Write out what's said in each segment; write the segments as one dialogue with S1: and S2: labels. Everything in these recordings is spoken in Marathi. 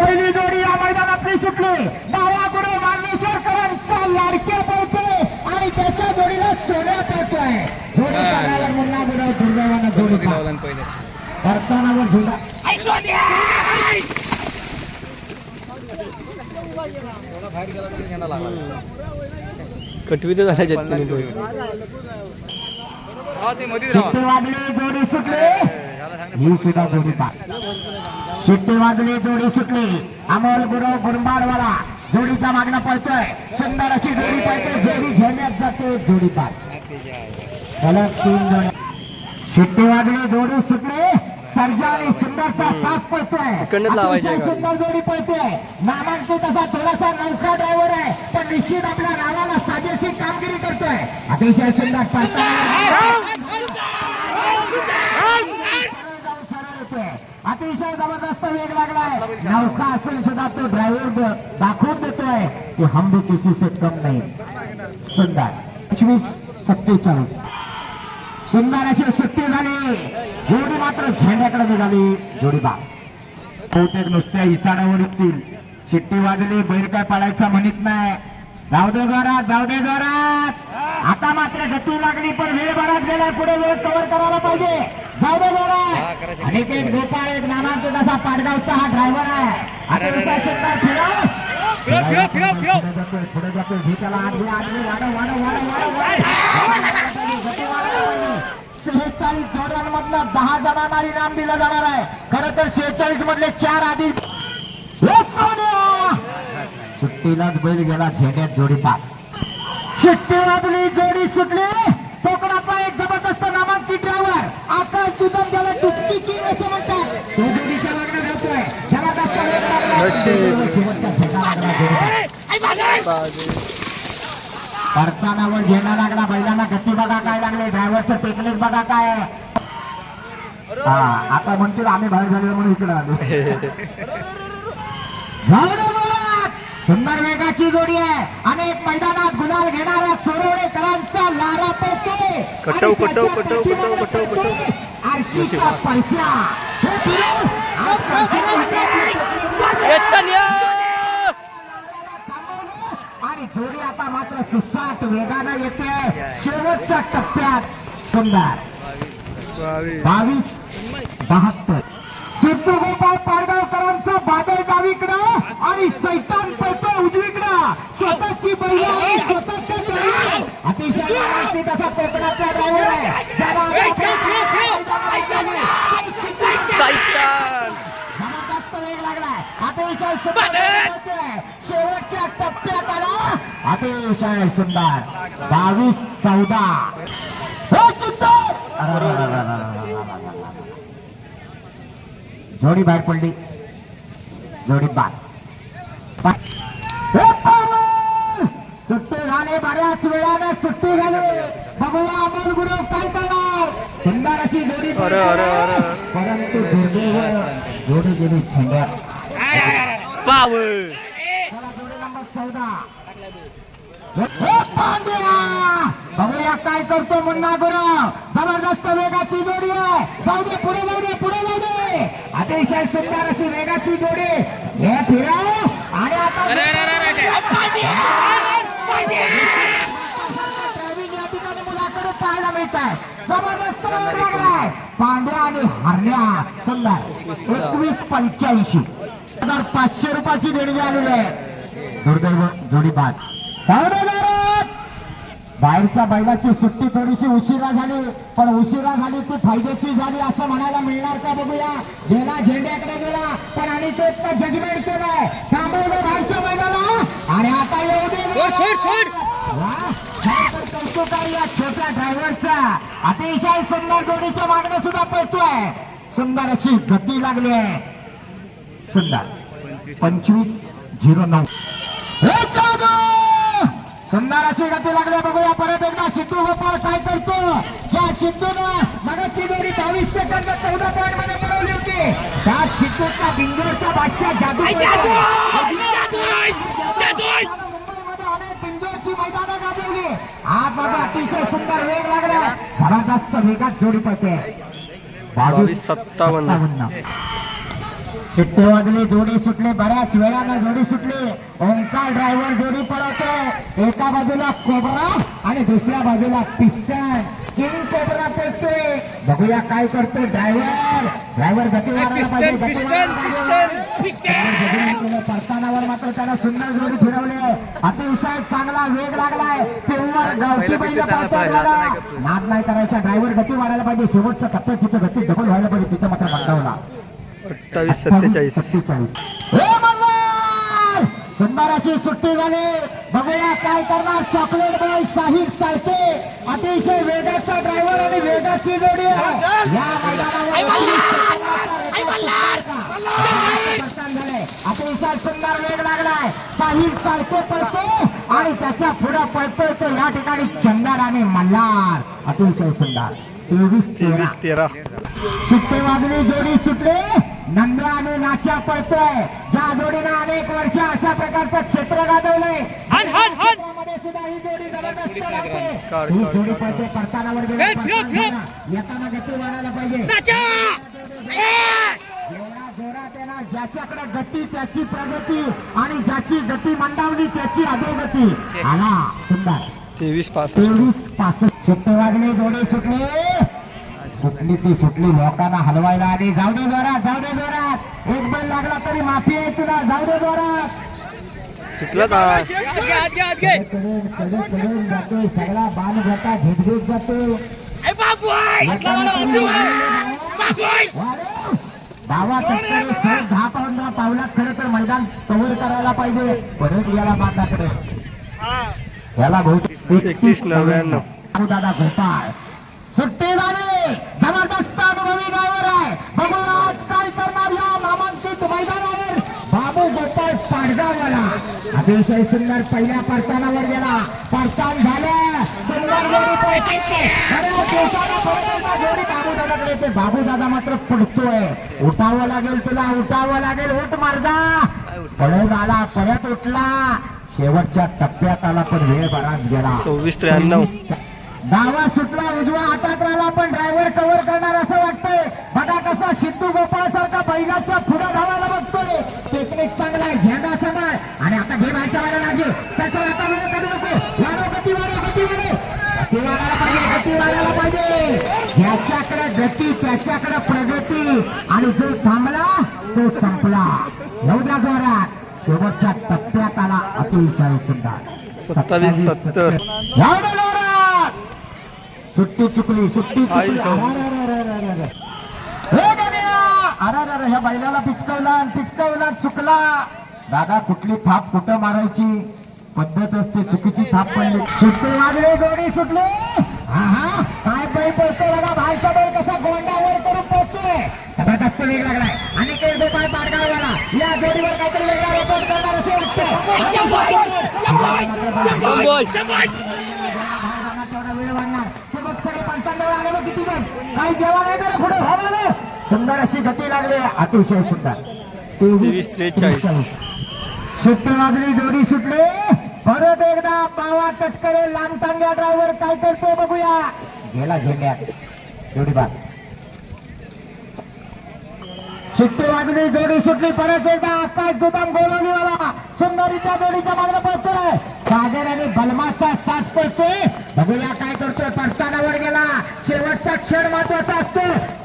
S1: पहिली जोडी या मैदानातली सुटली. डावा गुरु मार्लेश्वरकरांचा लाडके पळतोय आणि त्याच्या जोडीला सोन्या पळतोय जोडी करायला मुन्ना गुरु दुर्दैवानं जोडी झुला.
S2: कटवी तर
S3: हा
S1: वाजली जोडी सुटली. ही सुद्धा जोडी पा शिट्टी वाजली जोडी सुटली. अमोल गुरव गुरंबाडवाला जोडीचा मागणं पळतोय. सुंदर अशी जोडी पळते. जोडी झेलण्यात जाते जोडी पार सलग तीन जोड्या शिट्टी वाजली जोडी सुटली. सर्जा आणि सुंदरचा तास पळतोय. सुंदर जोडी पळतोय नामांकित असा थोडासा नौका ड्रायव्हर आहे. पण निश्चित आपल्या नावाला साजेशी कामगिरी करतोय. अतिशय सुंदर पळताना अतिशय जबरदस्त वेग लागलाय. नौका असून सुद्धा तो ड्रायव्हर दाखवून देतोय की हम भी किसी से कम नाही. सुंदर. पंचवीस सत्तेचाळीस. सुंदर अशी सुट्टी झाली. जोडी मात्र झेंड्याकडे निघाली. जोडी बा बहुतेक नुसत्या इसाडावर येतील शिट्टी वाजली बैल काय पाळायचा म्हणत नाही. जाऊ दे जोरात जाऊ दे जोरात. आता मात्र गती लागली पण वेळ बराच गेला. पुढे वेळ कव्हर करायला पाहिजे. जाऊ दे जोरात. आणि ते एक गोपाळ एक नामांकित असा पाडगावचा हा ड्रायव्हर आहे. पुढे जातोय. शेहेचाळीस जोड्यांमधनं दहा जणांना इनाम दिलं जाणार आहे. खरं तर शेहेचाळीस मधले चार आधी! सुट्टीलाच बैल गेला झेंड्यात जोडी पाच शिट्टी वाजली जोडी सुटली कोकणाचा एक जबरदस्त नामांकित ड्रायव्हर आकाश दुधन त्याला डुबकीची असं म्हणतात जोडीच्या मागण्या घालतोय त्याला जास्त वेग लागला.
S2: नशीब.
S1: शेवटचा ठेका लागला जोडीला. करताना वर घेणं लागला बैलांना गती बघा काय लागले ड्रायव्हरचं टेक्निक बघा काय हा आता म्हणतील आम्ही बाहेर झालेलो म्हणून इकडे आलो. सुंदर वेगाची जोडी आहे. अनेक मैदानात गुलाल घेणाऱ्या सोरवडेकरांचा लारा पडते
S2: कटव, कटव, कटव, कटव, कटव, कटव.
S1: आरशीचा पैसा हे आणि जोडी आता मात्र सुसाट वेगानं येते. शेवटच्या टप्प्यात सुंदर. बावीस बहात्तर. सिद्धू गोपाळ पाडगावकरांचा बादल डावीकडं. आणि सैतान पळतो उजवीकडं. स्वतःची बैल आणि स्वतःच्या जोडीवर. अतिशय नामांकित असा कोकणातला ड्रायव्हर आहे. ज्याला जबरदस्त वेग लागलाय. अतिशय सुंदर वेग होतोय. शेवटच्या टप्प्यात आला. अतिशय सुंदर. बावीस चौदा. हे. जोडी बाहेर पडली. जोडी बाद! सुट्टी झाली बऱ्याच वेळाने सुट्टी झाली बघूया अमोल गुरु काय करणार सुंदर अशी जोडी परंतु दुर्दैव जोडी गेली खंड्यात चला जोडी नंबर चौदा पांड्या बघूया काय करतो मुन्ना गुरु जबरदस्त वेगाची जोडी आहे जाऊ दे पुढे जाऊ दे पुढे जाऊ दे अतिशय सुंदर अशी वेगाची जोडी हे फिरव आणि आता ड्रायव्हिंग या ठिकाणी मुलाकडे पाहायला मिळत आहे जबरदस्त वेग लागलाय पांड्या आणि हरण्या सुंदर एकवीस पंच्याऐंशी. हजार पाचशे रुपयाची देणगी आलेली आहे. दुर्दैव जोडी बाद! बाहेरच्या बैलाची सुट्टी थोडीशी उशिरा झाली पण उशिरा झाली ती फायदेची झाली असं म्हणायला मिळणार का बघूया? गेला झेंड्याकडे गेला पण आणि ते जजमेंट केलंय. थांबवलं बाहेरच्या बैलाला आणि आता येऊ दे काय तर कौतुक आहे या छोट्या ड्रायव्हरचा अतिशय सुंदर जोडीच्या मागणं सुद्धा पळतोय. सुंदर अशी गती लागली आहे. सुंदर. पंचवीस झिरो नऊ. हे! सुंदर अशी गती लागली. बघूया परत एकदा सिद्धू गोपाळ काय करतो ज्या सिद्धूनं मगाची जोडी बावीस सेकंद चौदा पॉईंटमध्ये मिळवली होती त्या सिद्धूचा बिंदूरचा बादशाह जादू करतोय. मुंबईमध्ये अनेक बिंदूरची मैदानं गाजवली आज माझा अतिशय सुंदर वेग लागला जबरदस्त वेगात जोडी पडते
S2: बावीस सत्तावन्न.
S1: शिट्टे वाजले जोडी सुटले बऱ्याच वेळानं जोडी सुटली. ओंकार ड्रायव्हर जोडी पळवतोय. एका बाजूला कोबरा आणि दुसऱ्या बाजूला पिस्टन. किंग कोबरा पळतोय बघूया काय करतो ड्रायव्हर ड्रायव्हर. परतानावर मात्र त्याला सुंदर जोडी फिरवली. अतिशय चांगला वेग लागलाय. तेव्हा गावठी
S3: पहिलं
S1: बैल
S3: पिस्टन
S1: पाहतोय
S3: चांगलं
S1: बघा.
S3: नाही करतोय.
S1: नाद नाही करायचा ड्रायव्हर गती वाढायला पाहिजे. शेवटच्या टप्प्यात तिथं गती डबल व्हायला पाहिजे तिथं मात्र मंदावला
S2: अठ्ठावीस सत्तेचाळीस.
S1: मल्हार! सुंदर अशी सुट्टी झाली. बघूया काय करणार. चॉकलेट बॉय साहिब सारखे अतिशय वेगाचा ड्रायव्हर आणि वेगाची जोडी आहे. या मैदानावर झालंय. अतिशय सुंदर वेग लागलाय. साहिब सारखे पळतो आणि त्याच्या पुढे पळतोय तो या ठिकाणी चंदर आणि मल्हार. अतिशय सुंदर. तेवीस
S2: तेवीस तेरा.
S1: सुट्टे वाजवी जोडी सुटले नंद्या आणि नाच्या पळतोय. ज्या जोडीनं अनेक वर्ष अशा प्रकारचं क्षेत्र गाजवलंय. सुद्धा ही जोडी जबरदस्त ही परतानावर. येताना गती वाढायला पाहिजे. ज्याच्याकडे गती त्याची प्रगती आणि ज्याची गती मंदावली त्याची अधोगती आला सुंदर.
S2: तेवीस पासष्ट.
S1: तेवीस पासष्ट. सुट्टे वाजले जोडे सुटले. सुटली ती सुटली. लोकांना हलवायला आणि जाऊ दे जोरात जाऊ दे जोरात. एक बैल लागला तरी माफी आहे तुला. जाऊ दे जोरात.
S2: सुटलं का?
S1: जातोय. सगळा बाण घेता घेत जातो सर दहा पंधरा पावलात खरं तर मैदान कव्हर करायला पाहिजे. परत याला बांधाकडे याला बहुत
S2: एकतीस नव्याण्णव.
S1: दादा गोपाळ सुट्टी झाली. जबरदस्त अनुभवी ड्रायव्हर आहे बघू आज काय करणार या नामांकित मैदानावर बाबू गोपाळ पाडगाववाला अतिशय सुंदर पहिल्या परतानावर गेला परतान झालं सुंदर जोडी बाबू दादाकडे येते बाबू दादा मात्र पडतोय उठावं लागेल तुला उठावं लागेल उठ मारदा पळून आला परत उठला शेवटच्या टप्प्यात आला पण वेळ बराच गेला
S2: सव्वीस त्र्याण्णव.
S1: डावा सुटला उजवा हातात राहिला पण ड्रायव्हर कव्हर करणार असं वाटतंय. बघा कसा सिद्धू गोपाळ सारखा बैलाच्या पुढे धावायला बघतोय. टेक्निक चांगला आहे झेंडा सांभाळ आणि आता घे बाहेरच्या बाहेर लागली त्याचा आता वेळ करू नको. वाढव गती वाढव गती वाढव. गती वाढायला पाहिजे गती वाढायला पाहिजे. ज्याच्याकडे गती त्याच्याकडे प्रगती. आणि जो थांबला तो संपला. एवढ्या जोरात. शेवटच्या टप्प्यात आला अतिशय सुंदर
S2: सत्तावीस सत्तर.
S1: अरे अरे, अरे ह्या बैलाला पिचकवला आणि पिचकवला चुकला. दादा कुठली थाप कुठं मारायची? पद्धत असते चुकीची थाप पडली. सुट्टी वाजली जोडी सुटली. काय बैल पळतोय बघा बाहेरचा बैल कसा गोंडावर करून पोहोचतोय जबरदस्त वेग लागलाय. आणि काही गोपाळ पाडगाववाला या जोडीवर काहीतरी वेगळा रेकॉर्ड करणार असे सोबत सगळे पंचांना बघ किती जण काही जेवण आहे तर पुढे व्हावं सुंदर अशी गती लागली. अतिशय सुंदर.
S2: तेवीस त्रेचाळीस.
S1: सुट्टी वाजली जोडी सुटली. परत एकदा पावा तटकरे लांब टांग्या ड्रायव्हर काय करतो बघूया. गेला झेंड्यात. जोडी बाद. सुट्टी वाजली जोडी सुटली. परत एकदा आकाश दुदाम बोलवलीवाला सुंदरीच्या जोडीच्या मागणं पोहोचतोय. सागर आणि बलमाचा साथ पडतोय बघूया काय करतोय परतानावर गेला शेवटचा क्षण महत्त्वाचा असतो.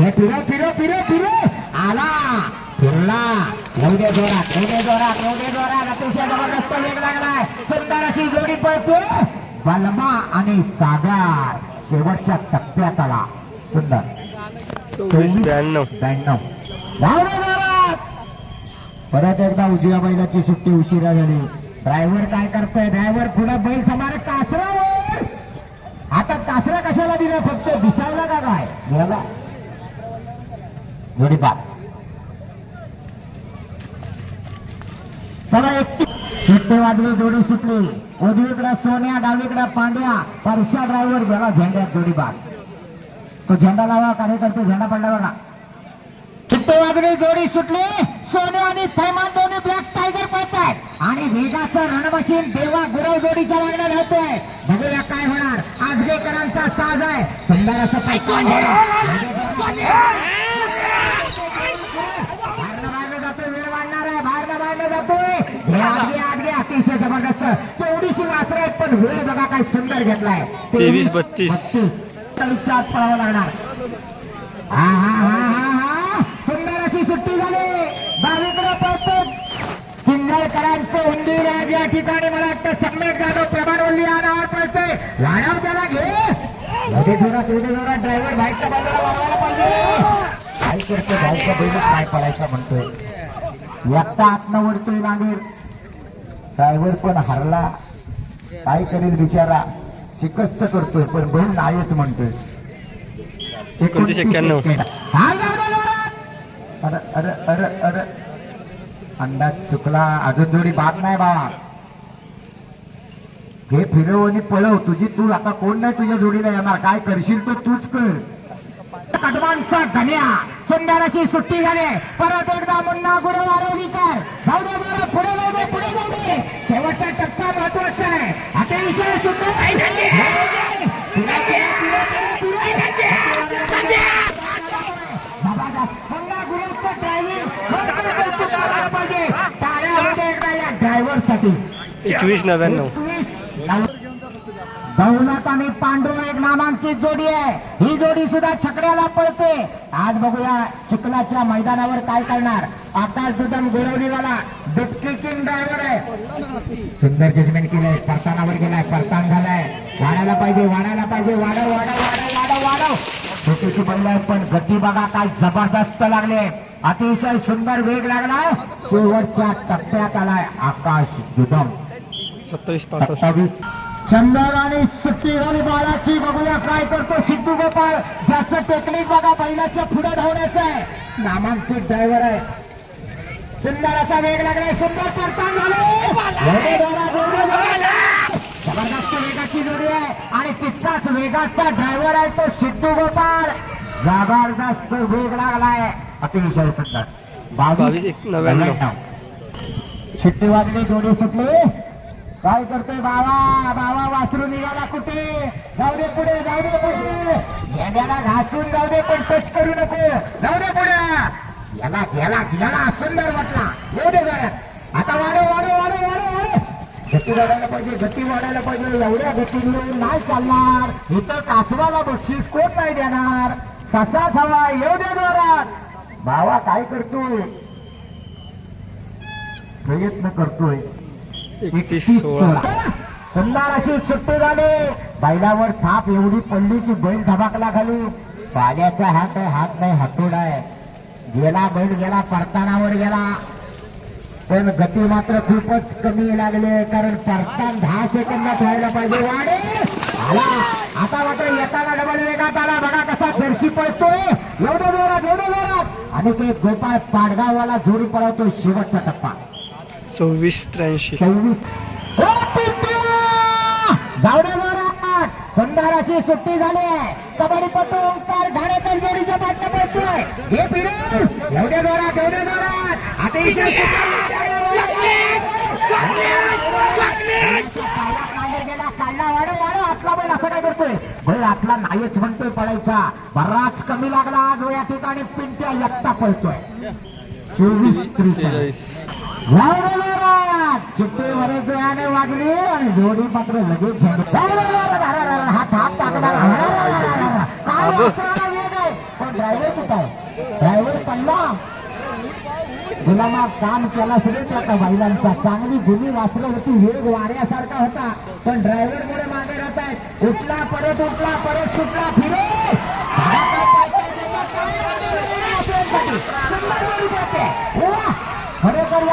S1: हे फिरो फिरो फिरो फिरो. आला. फिरला. एवढे जोरात एवढे जोरात एवढे जोरात. अतिशय जबरदस्त वेग लागलाय. सुंदर अशी जोडी पळतोय बलमा आणि सागर. शेवटच्या टप्प्यात आला सुंदर.
S2: सव्वीस ब्याण्णव.
S1: ब्याण्णव. परत एकदा उजव्या बैलाची सुट्टी उशिरा झाली. ड्रायव्हर काय करतोय? ड्रायव्हर पुढे बैल समारे कासरावर आता कासरा कशाला दिला? फक्त दिसायला का काय? गेला जोडी बाद चला एक सुट्टी वाजले जोडी सुटली. उजवीकडे सोन्या डावीकडे पांड्या. परशा ड्रायव्हर गेला झेंड्यात जोडी बाद तो झेंडा लावा कार्यकर्ते झेंडा पडला बघा. चिट्टे वाजले जोडी सुटली. सोने आणि थैमान दोन्ही ब्लॅक टायगर पळतायत आणि वेगाचं रणमशीन देवा गुरव जोडीच्या मागण्या धावतोय बघूया काय होणार. साज आहे? सुंदर असं पैसा मागणं मागणं जातं जातोय घे, आत घे, आत घे. अतिशय जबरदस्त. तेवढीशी वासर आहेत पण वेळ बघा काय सुंदर घेतलाय.
S2: तेवीस, बत्तीस.
S1: चाळीसच्या आत पळावं लागणार. हा हा हा हा हा. सुंदर अशी सुट्टी झाली. डावीकडे पळतो. सिंगलकरांचे उंदीर आज या ठिकाणी मला वाटतं सम्यक जाधव प्रभारवल्ली या नावावर पळतोय. वाढव त्याला घे. मध्ये जोरात मध्ये जोरात ड्रायव्हर बाईकच्या बाजूला वाढवायला पाहिजे. काय करतो बाईकच्या बैलच काय पळायचा म्हणतोय? एकटा आतनं वरतोय मागे. ड्रायव्हर पण हरला. काय करेल बिचारा? शिकस्त करतोय पण बैल नाहीच म्हणतोय.
S2: एकोणतीस एक्क्याण्णव.
S1: अरे अरे अरे अरे. अंदाज चुकला. अजून जोडी बाद नाही बाबा हे फिरव आणि पळव तुझी तू आता कोण नाही तुझ्या जोडीला येणार? काय करशील तो तूच कर. कटवांचा धन्या सुंदर अशी सुट्टी झाली. परत एकदा मुन्ना गुरु आरोग्यकर जाऊ दे पुढे जाऊ दे पुढे जाऊ दे. शेवटचा टप्पा महत्त्वाचा आहे. अतिशय सुंदर. फिरा, फिरा, फिरा, फिरा, फिरा. जबरदस्त. मुन्ना गुरुचं ड्रायव्हिंग पाहिजे टाळ्या होते एकदा या ड्रायव्हरसाठी
S2: एकवीस नव्याण्णव.
S1: दौलत आणि पांडू एक नामांकित जोडी आहे. ही जोडी सुद्धा छकड्याला पळते. आज बघूया चिखलाच्या मैदानावर काय करणार आकाश दुदम गोरवलीवाला दुटकी किंग ड्रायव्हर आहे. सुंदर जजमेंट केलंय. परतानावर गेलाय. परतान झालाय. वाढायला पाहिजे वाढायला पाहिजे. वाढव वाढव वाढव वाढव वाढव. छोटीशी बैल आहे पण गती बघा काय जबरदस्त लागले. अतिशय सुंदर वेग लागलाय शेवटच्या टप्प्यात आलाय आकाश दुदम
S2: सत्तावीस पासष्ट.
S1: चंदर आणि सुट्टी झाली बाळाची. बघूया काय करतो सिद्धू गोपाळ. ज्याचं टेक्निक बघा बैलाच्या पुढे धावण्याचं आहे. नामांकित ड्रायव्हर आहे. सुंदर असा वेग लागलाय. सुंदर परतान झाले. जबरदस्त वेगाची जोडी आहे. आणि तितकाच वेगाचा ड्रायव्हर आहे तो सिद्धू गोपाळ. जबरदस्त वेग लागलाय. अतिशय सुंदर.
S2: बावीस एक नव्याण्णव.
S1: शिट्टी वाजली जोडी सुटली. काय करतोय बाबा बाबा वासरू निघाला कुठे? जाऊ दे पुढे जाऊ दे पुढे. गेल्याला घासून जाऊ दे पण टच करू नको. जाऊ दे पुढे. याला गेला गेला सुंदर म्हटला येऊ दे जरा. आता वाढव वाढव वाढव वाढव वाढव. गती वाढायला पाहिजे गती वाढायला पाहिजे. एवढ्या गतीने नाही चालणार. इथं कासवाला बक्षीस कोण नाही देणार? तसाच हवा येऊ दे जोरात. भावा काय करतोय? प्रयत्न करतोय.
S2: एकतीस सोळा.
S1: सुंदर अशी सुट्टी झाली. बैलावर थाप एवढी पडली की बैल धबाकला खाली. पाण्याचा हात आहे हात नाही हातोड आहे. गेला बैल गेला परतानावर गेला. पण गती मात्र खूपच कमी लागले कारण परतान दहा सेकंदात व्हायला पाहिजे. वाढे आला! आता मात्र येताना डबल वेगात आला. बघा कसा फरशी पळतोय. एवढं जोरात एवढं जोरात. आणि ते गोपाळ पाडगाववाला जोडी पळवतो शेवटचा टप्पा.
S2: सव्वीस त्र्याऐंशी.
S1: अशी सुट्टी झाली आहे. कबड्डीपटू ओंकार घाणेकर जोडीच्या बाटल्या पळतोय हे पिढी एवढे जोरात एवढे जोरात. अतिशय गेला काढला वाढव वाढव आतला बैल असं काय करतोय बैल आतला नाहीच म्हणतोय पळायचा बराच कमी लागला आज या ठिकाणी पिंट्या एकटा पळतोय चोवीस त्रेचाळीस. चिट्टी जोयाने वागली आणि जोडी मात्र लगेच हा वासराला वेग आहे. पण ड्रायव्हर कुठं आहे? ड्रायव्हर पडला. गुलामा काम केला सगळे त्या बैलांचा. चांगली गुन्ही वाचलं होती. वेग वाऱ्यासारखा होता. पण ड्रायव्हर मुळे मागे राहत आहे. उठला परत उठला परत सुटला फिरे.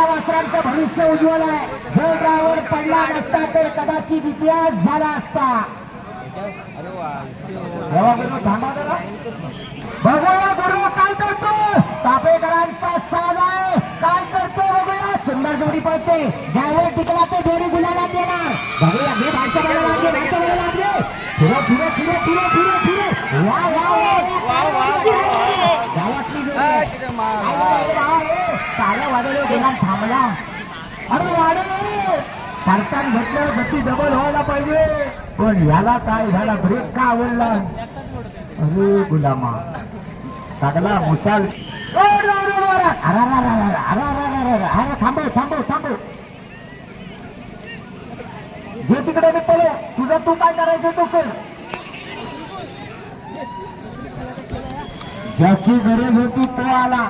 S1: वासरांचं भविष्य उज्ज्वल आहे. जो ड्रायव्हर पडला नसता तर कदाचित इतिहास झाला असता. जरा. बघूया गुरु काय करतो? तापेकरांचा साज आहे. काय करतो? बघूया सुंदर जोडी पळते. ज्यावेळेस टिकला ते जोडी गुलाला देणार बघूया हे भाषा लागले भाषा मला लागले फिरो फिरो फिरो फिरो फिरो फिरो. वा वा वा वा गावातली जोडी. आहे. अरे वा, हे. साऱ्या वादळे झाला अरे वाढ भारतात म्हटल्यावर गती डबल व्हायला पाहिजे. पण याला काय झाला ब्रेक का आवडला? अरे गुलामा. सगळा मुसाल अरे थांबव जे तिकडे निघतले तुझं तू काय करायचं तू कर. ज्याची गरज होती तो आला.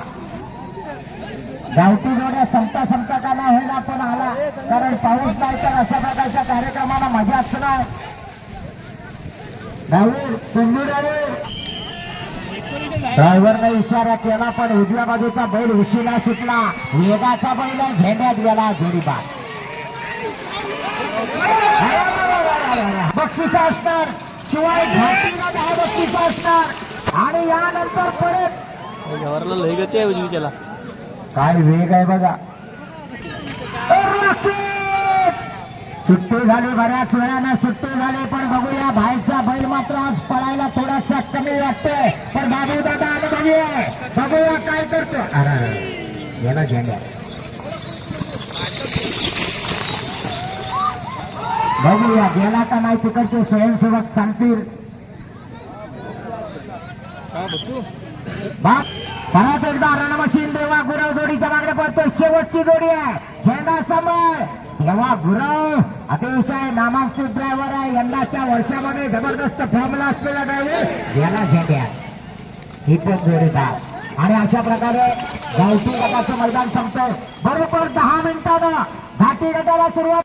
S1: गावठी जोड्या संपता संपता का नाही होईना पण आला. कारण पाऊस नाही तर अशा प्रकारच्या कार्यक्रमाला मजा असणार. ड्रायव्हर सिंधू ड्रायव्हर ड्रायव्हरने इशारा केला पण उजव्या बाजूचा बैल उशिला सुटला. वेगाचा बैल झेंड्यात गेला जोडीबाग बक्षीस असणार. शिवाय घाटीला दहा बक्षीस असणार. आणि यानंतर परत
S2: गवारला लय गती आहे उजवीच्याला.
S1: काय वेग आहे बघा. सुट्टी झाली बऱ्याच वेळानं सुट्टी झाली पण बघूया भाईचा बैल मात्र आज पळायला थोडासा कमी वाटतोय. पण बाबू दादा अनुभवी आहे. बघूया काय करतो अरे गेला झेंड्या बघूया गेला का नाही तिकडचे स्वयंसेवक सांगतील परत एकदा रणमशीन देवा गुरव जोडीच्या मागणे पडतो. शेवटची जोडी आहे. झेंडा समोर. देवा गुरव अतिशय नामांकित ड्रायव्हर आहे. यंदाच्या वर्षामध्ये जबरदस्त फॉर्मला असलेला ड्रायव्हर याला झेंड्या ही पण जोडीदार. आणि अशा प्रकारे गावठी गटाचं मैदान संपतं बरोबर दहा मिनिटानं. घाटी गटाला सुरुवात